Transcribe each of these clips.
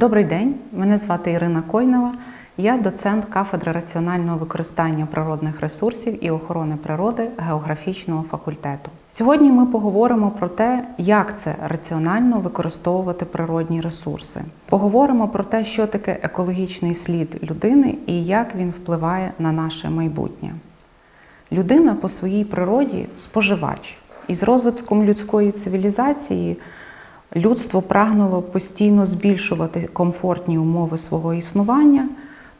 Добрий день, мене звати Ірина Койнова. Я доцент кафедри раціонального використання природних ресурсів і охорони природи географічного факультету. Сьогодні ми поговоримо про те, як це раціонально використовувати природні ресурси. Поговоримо про те, що таке екологічний слід людини і як він впливає на наше майбутнє. Людина по своїй природі споживач, і з розвитком людської цивілізації людство прагнуло постійно збільшувати комфортні умови свого існування,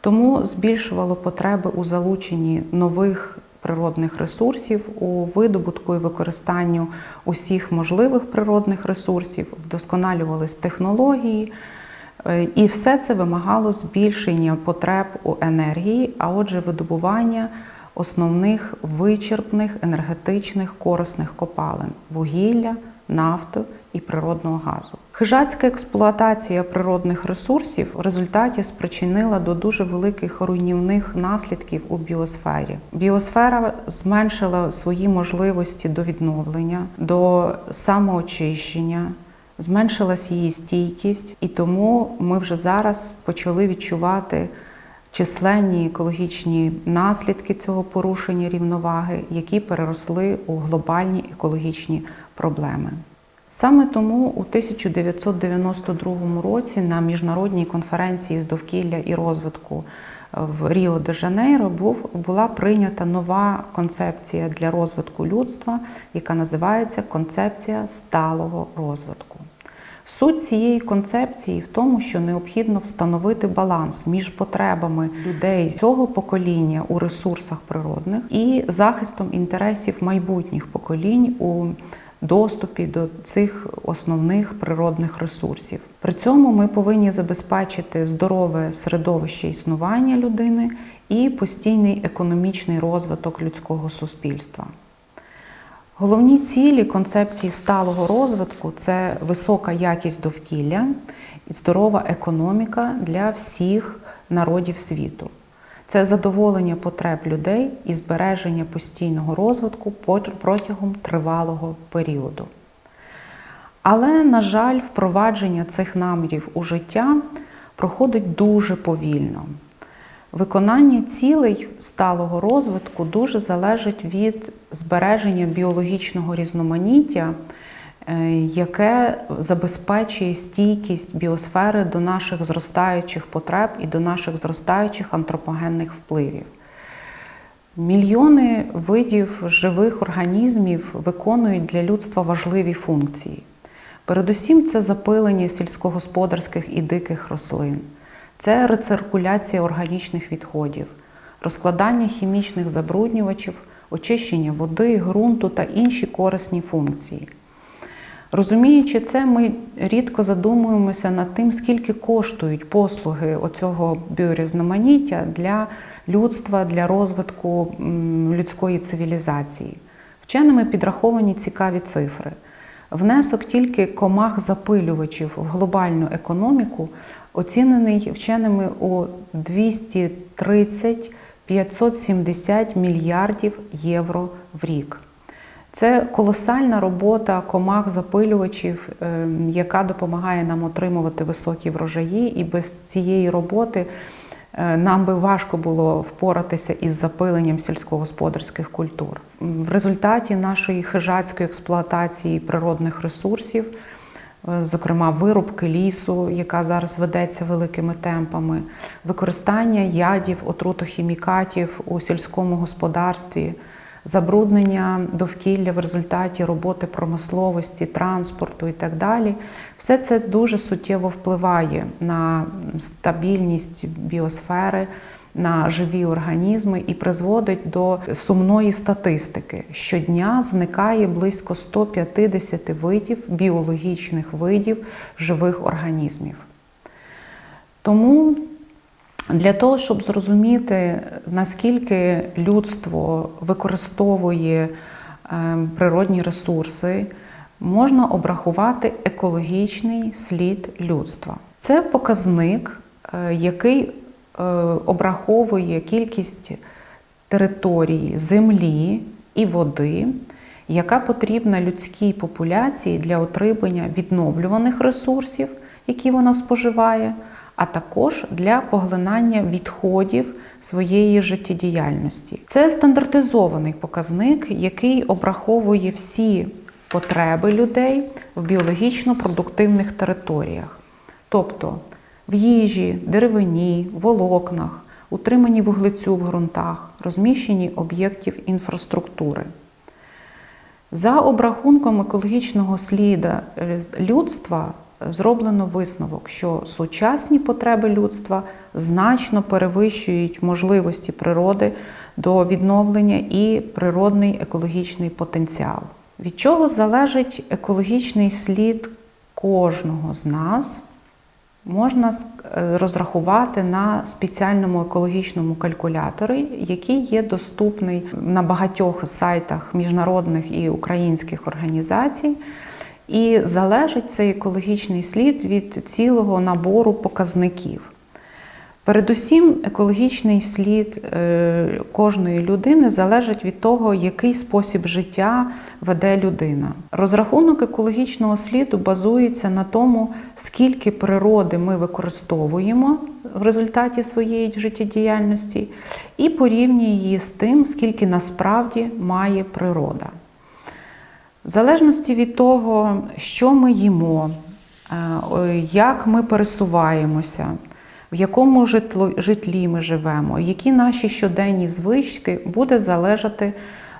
тому збільшувало потреби у залученні нових природних ресурсів, у видобутку і використанню усіх можливих природних ресурсів, вдосконалювались технології. Е, І все це вимагало збільшення потреб у енергії, а отже, видобування основних вичерпних енергетичних корисних копалин вугілля, нафту і природного газу. Хижацька експлуатація природних ресурсів в результаті спричинила до дуже великих руйнівних наслідків у біосфері. Біосфера зменшила свої можливості до відновлення, до самоочищення. Зменшилась її стійкість, і тому ми вже зараз почали відчувати численні екологічні наслідки цього порушення рівноваги, які переросли у глобальні екологічні проблеми. Саме тому у 1992 році на міжнародній конференції з довкілля і розвитку в Ріо де Жанейро був, була прийнята нова концепція для розвитку людства, яка називається концепція сталого розвитку. Суть цієї концепції в тому, що необхідно встановити баланс між потребами людей цього покоління у ресурсах природних і захистом інтересів майбутніх поколінь у доступі до цих основних природних ресурсів. При цьому ми повинні забезпечити здорове середовище існування людини і постійний економічний розвиток людського суспільства. Головні цілі концепції сталого розвитку це висока якість довкілля і здорова економіка для всіх народів світу. Це задоволення потреб людей і збереження постійного розвитку протягом тривалого періоду. Але, на жаль, впровадження цих намірів у життя проходить дуже повільно. Виконання цілей сталого розвитку дуже залежить від збереження біологічного різноманіття, яке забезпечує стійкість біосфери до наших зростаючих потреб і до наших зростаючих антропогенних впливів. Мільйони видів живих організмів виконують для людства важливі функції. Передусім, це запилення сільськогосподарських і диких рослин. Це рециркуляція органічних відходів, розкладання хімічних забруднювачів, очищення води, ґрунту та інші корисні функції. Розуміючи це, ми рідко задумуємося над тим, скільки коштують послуги оцього біорізноманіття для людства, для розвитку людської цивілізації. Вченими підраховані цікаві цифри. Внесок тільки комах-запилювачів в глобальну економіку оцінений вченими у 230-570 мільярдів євро в рік. Це колосальна робота комах-запилювачів, яка допомагає нам отримувати високі врожаї, і без цієї роботи нам би важко було впоратися із запиленням сільськогосподарських культур. В результаті нашої хижацької експлуатації природних ресурсів, зокрема вирубки лісу, яка зараз ведеться великими темпами, використання ядів, отрутохімікатів у сільському господарстві. Забруднення довкілля в результаті роботи промисловості, транспорту і так далі, все це дуже суттєво впливає на стабільність біосфери, на живі організми і призводить до сумної статистики. Щодня зникає близько 150 видів біологічних видів живих організмів. Тому для того, щоб зрозуміти, наскільки людство використовує природні ресурси, можна обрахувати екологічний слід людства. Це показник, який обраховує кількість території, землі і води, яка потрібна людській популяції для отримання відновлюваних ресурсів, які вона споживає, а також для поглинання відходів своєї життєдіяльності. Це стандартизований показник, який обраховує всі потреби людей в біологічно продуктивних територіях, тобто в їжі, деревині, волокнах, утриманні вуглецю в ґрунтах, розміщенні об'єктів інфраструктури. За обрахунком екологічного сліда е, людства зроблено висновок, що сучасні потреби людства значно перевищують можливості природи до відновлення і природний екологічний потенціал. Від чого залежить екологічний слід кожного з нас? Можна е, розрахувати на спеціальному екологічному калькуляторі, який є доступний на багатьох сайтах міжнародних і українських організацій. І залежить цей екологічний слід від цілого набору показників. Передусім, екологічний слід е, кожної людини залежить від того, який спосіб життя веде людина. Розрахунок екологічного сліду базується на тому, скільки природи ми використовуємо в результаті своєї життєдіяльності, і порівнює її з тим, скільки насправді має природа. В залежності від того, що ми їмо, е, як ми пересуваємося, в якому житлі ми живемо, які наші щоденні звички, буде залежати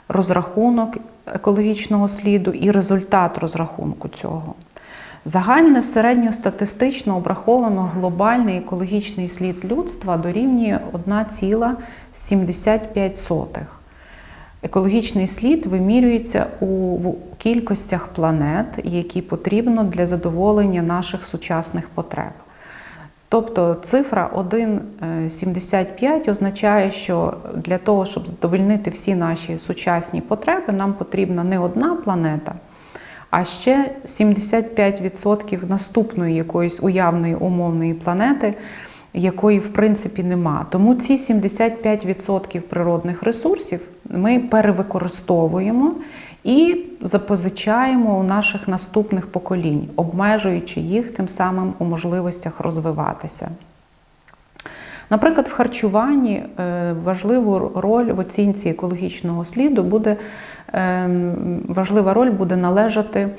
розрахунок екологічного сліду і результат розрахунку цього. Загальне середньостатистично обраховано глобальний екологічний слід людства дорівнює 1,75. Екологічний слід вимірюється у кількостях планет, які потрібно для задоволення наших сучасних потреб. Тобто цифра 1,75 означає, що для того, щоб задовольнити всі наші сучасні потреби, нам потрібна не одна планета, а ще 75% наступної якоїсь уявної умовної планети, якої в принципі нема. Тому ці 75% природних ресурсів ми перевикористовуємо і запозичаємо у наших наступних поколінь, обмежуючи їх тим самим у можливостях розвиватися. Наприклад, в харчуванні е, важливу роль в оцінці екологічного сліду буде ем, важлива роль буде належати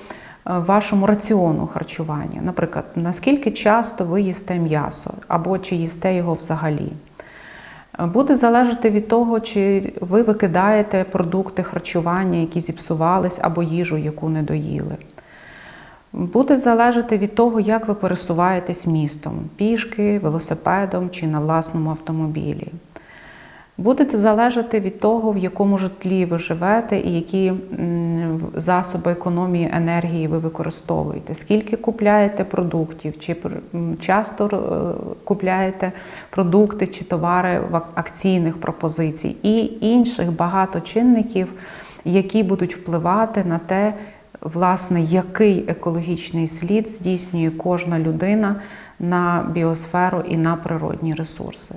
вашому раціону харчування. Наприклад, наскільки часто ви їсте м'ясо або чи їсте його взагалі. Буде залежати від того, чи ви викидаєте продукти харчування, які зіпсувались, або їжу, яку не доїли. Буде залежати від того, як ви пересуваєтесь містом пішки, велосипедом чи на власному автомобілі. Будете залежати від того, в якому житлі ви живете і які засоби економії енергії ви використовуєте, скільки купляєте продуктів, чи часто е, купляєте продукти чи товари в акційних пропозицій, і інших багато чинників, які будуть впливати на те, власне, який екологічний слід здійснює кожна людина на біосферу і на природні ресурси.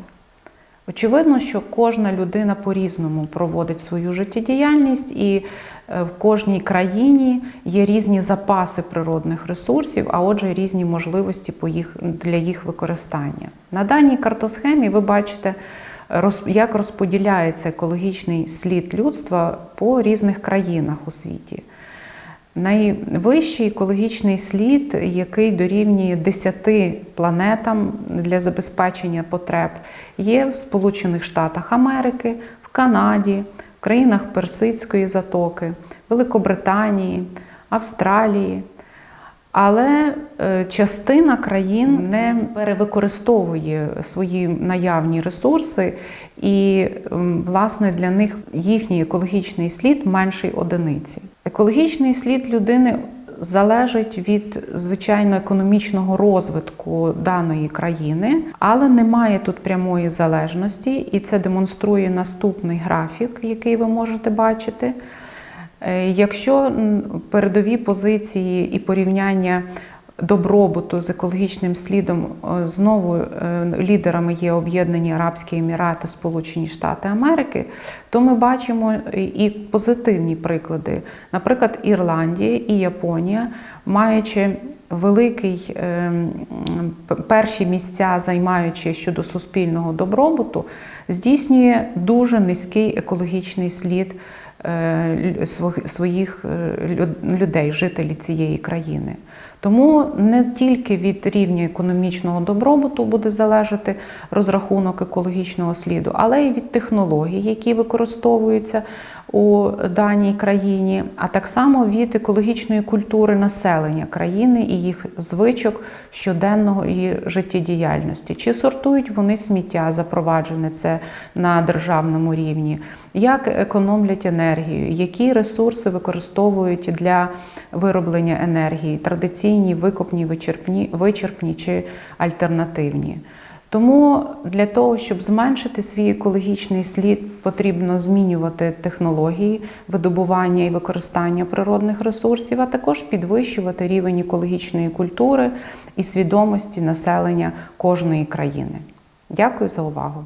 Очевидно, що кожна людина по-різному проводить свою життєдіяльність, і е, в кожній країні є різні запаси природних ресурсів, а отже, різні можливості для їх використання. На даній картосхемі ви бачите, як розподіляється екологічний слід людства по різних країнах у світі. Найвищий екологічний слід, який дорівнює 10 планетам для забезпечення потреб, є в Сполучених Штатах Америки, в Канаді, в країнах Персидської затоки, Великобританії, Австралії. Але е, частина країн не перевикористовує свої наявні ресурси, і власне для них їхній екологічний слід менший одиниці. Екологічний слід людини залежить від звичайно економічного розвитку даної країни, але немає тут прямої залежності, і це демонструє наступний графік, який ви можете бачити. Е, якщо передові позиції і порівняння добробуту з екологічним слідом е, знову е, лідерами є Об'єднані Арабські Емірати, Сполучені Штати Америки, то ми бачимо і позитивні приклади. Наприклад, Ірландія і Японія маючи великий перші місця, займаючи щодо суспільного добробуту, здійснює дуже низький екологічний слід своїх е, людей, жителів цієї країни. Тому не тільки від рівня економічного добробуту буде залежати розрахунок екологічного сліду, але й від технологій, які використовуються у даній країні, а так само від екологічної культури населення країни і їх звичок щоденного і життєдіяльності. Чи сортують вони сміття, запроваджене це на державному рівні, як економлять енергію, які ресурси використовують для вироблення енергії, традиційні, викопні, вичерпні, вичерпні чи альтернативні. Тому для того, щоб зменшити свій екологічний слід, потрібно змінювати технології видобування і використання природних ресурсів, а також підвищувати рівень екологічної культури і свідомості населення кожної країни. Дякую за увагу.